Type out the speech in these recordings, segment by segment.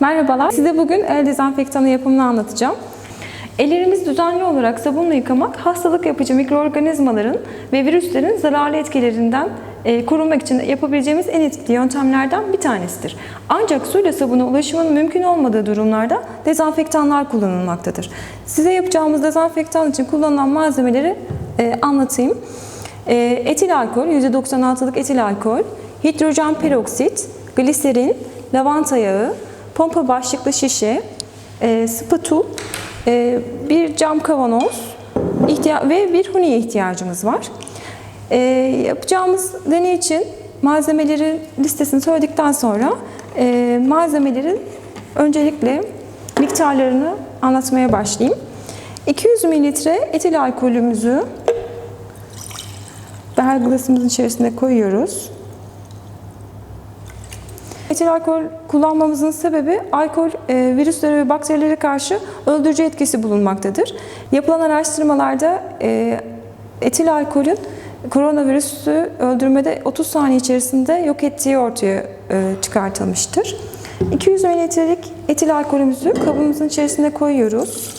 Merhabalar. Size bugün el dezenfektanı yapımını anlatacağım. Ellerimizi düzenli olarak sabunla yıkamak, hastalık yapıcı mikroorganizmaların ve virüslerin zararlı etkilerinden e, korunmak için yapabileceğimiz en etkili yöntemlerden bir tanesidir. Ancak suyla sabuna ulaşımın mümkün olmadığı durumlarda dezenfektanlar kullanılmaktadır. Size yapacağımız dezenfektan için kullanılan malzemeleri e, anlatayım. E, etil alkol, %96'lık etil alkol, hidrojen peroksit, gliserin, lavanta yağı, pompa başlıklı şişe, e, spatul, e, bir cam kavanoz ve bir huniye ihtiyacımız var. E, yapacağımız deney için malzemelerin listesini söyledikten sonra e, malzemelerin öncelikle miktarlarını anlatmaya başlayayım. 200 mililitre etil alkolümüzü berglasımızın içerisine koyuyoruz. Etil alkol kullanmamızın sebebi alkol e, virüslere ve bakterilere karşı öldürücü etkisi bulunmaktadır. Yapılan araştırmalarda e, etil alkolün koronavirüsü öldürmede 30 saniye içerisinde yok ettiği ortaya e, çıkartılmıştır. 200 mililitrelik etil alkolümüzü kabımızın içerisine koyuyoruz.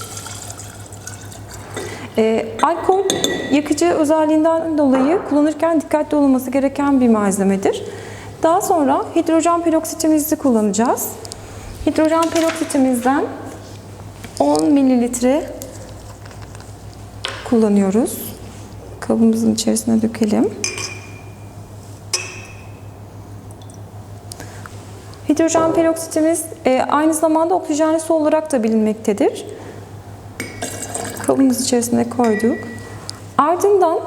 E, alkol yakıcı özelliğinden dolayı kullanırken dikkatli olunması gereken bir malzemedir. Daha sonra hidrojen peroksitimizi kullanacağız. Hidrojen peroksitimizden 10 mililitre kullanıyoruz. Kabımızın içerisine dökelim. Hidrojen peroksitimiz e, aynı zamanda oksijenli su olarak da bilinmektedir. Kabımız içerisine koyduk. Ardından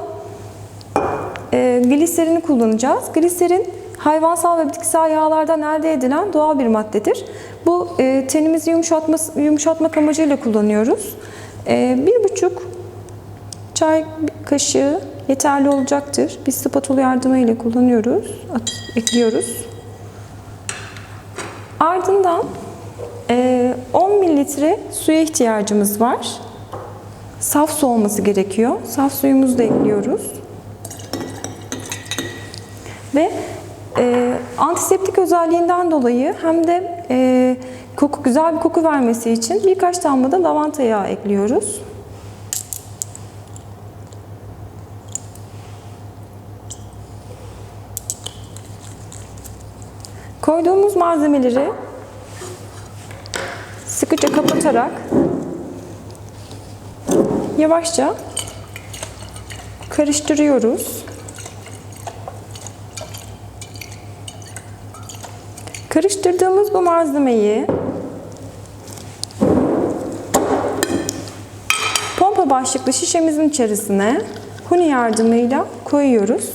e, gliserini kullanacağız. Gliserin hayvansal ve bitkisel yağlardan elde edilen doğal bir maddedir. Bu e, tenimizi yumuşatma, yumuşatmak amacıyla kullanıyoruz. E, bir buçuk çay kaşığı yeterli olacaktır. Biz spatula yardımıyla kullanıyoruz, at, ekliyoruz. Ardından e, 10 mililitre suya ihtiyacımız var. Saf su olması gerekiyor. Saf suyumuzu da ekliyoruz. Ve e, antiseptik özelliğinden dolayı hem de e, koku güzel bir koku vermesi için birkaç damla da lavanta yağı ekliyoruz. Koyduğumuz malzemeleri sıkıca kapatarak yavaşça karıştırıyoruz. Karıştırdığımız bu malzemeyi pompa başlıklı şişemizin içerisine huni yardımıyla koyuyoruz.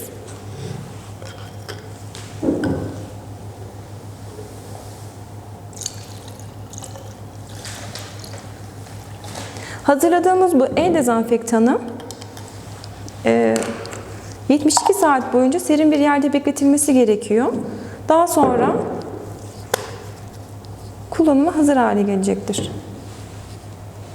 Hazırladığımız bu el dezenfektanı e, 72 saat boyunca serin bir yerde bekletilmesi gerekiyor. Daha sonra kullanıma hazır hale gelecektir.